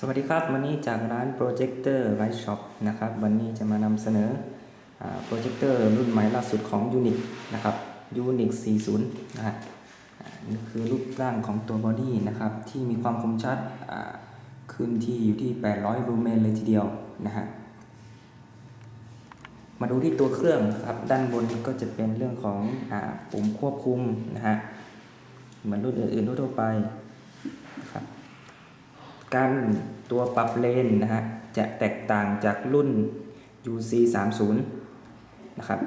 สวัสดีครับ วันนี้จากร้าน Projector Light Shop นะครับ วันนี้จะมานำเสนอโปรเจคเตอร์รุ่นใหม่ล่าสุดของ Unix นะครับ Unix 40 นะฮะนี่คือรูปร่างของตัวบอดี้นะครับ ที่มีความคมชัดขึ้นที่อยู่ที่ 800 ลูเมนเลยทีเดียวนะฮะมาดูที่ตัวเครื่องครับด้านบนก็จะเป็นเรื่องของอปุ่มควบคุมนะฮะเหมือนรุ่นอื่นๆทั่วไปนะครับ การตัวปรับเลนนะฮะจะแตกต่างจากรุ่น UC 3 0นะครับ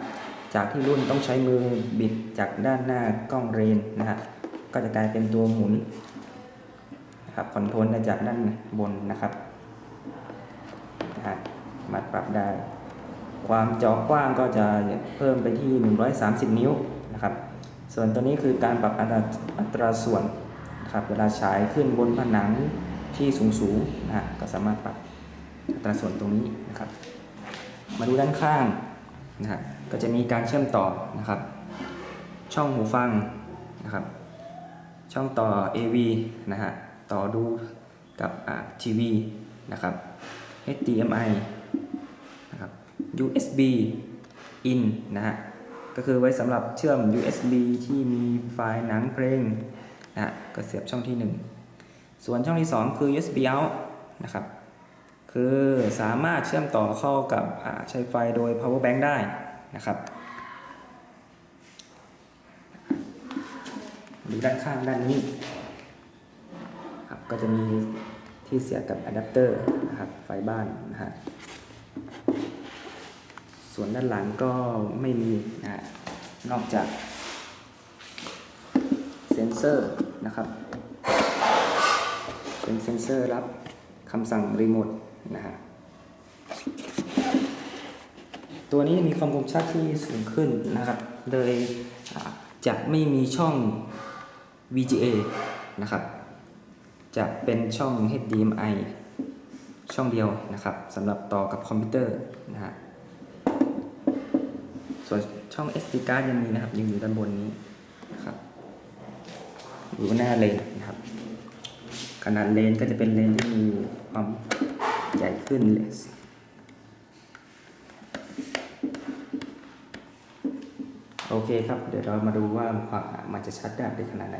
จากที่รุ่นต้องใช้มือบิดจากด้านหน้ากล้องเรนนะฮะก็จะกลายเป็นตัวหมุนนะครับคอนโทรลได้จากด้านบนนะครับนะฮะมาปรับได้ ความจอกว้างก็จะเพิ่มไปที่ 130 นิ้วนะครับส่วนตัวนี้คือการปรับอัตราตราส่วนครับเวลาฉายขึ้นบนผนัง ที่สูงๆนะฮะก็สามารถปรับอัตราส่วนตรงนี้นะครับ มาดูด้านข้างนะฮะก็จะมีการเชื่อมต่อนะครับ ช่องหูฟังนะครับ ช่องต่อ AV นะฮะต่อดูกับทีวีนะครับ HDMI นะครับ USB in นะฮะก็คือไว้สำหรับเชื่อม USB ที่มีไฟล์หนังเพลงนะฮะก็เสียบช่องที่ 1 ส่วนช่องที่ 2 คือ USB out นะครับ คือสามารถเชื่อมต่อเข้ากับอ่าใช้ไฟโดย power bank ได้นะครับ ดูด้านข้างด้านนี้ครับก็จะมีที่เสียบกับอะแดปเตอร์นะครับไฟบ้านนะฮะส่วนด้านหลังก็ไม่มีนะฮะนอกจากเซ็นเซอร์นะครับ เซ็นเซอร์รับคำสั่งรีโมทนะฮะตัวนี้มีความคมชัดที่สูงขึ้นนะครับ เลยจะไม่มีช่อง VGA นะครับ จะเป็นช่อง HDMI ช่องเดียวนะครับสำหรับต่อกับคอมพิวเตอร์นะฮะส่วนช่อง SD card ยังมีนะครับยังอยู่ด้านบนนี้นะครับอยู่หน้าเลนนะครับ ขนาดเลนก็จะเป็นเลนที่มีความใหญ่ขึ้นเลยโอเคครับ เดี๋ยวเรามาดูว่าความมันจะชัดได้ขนาดไหน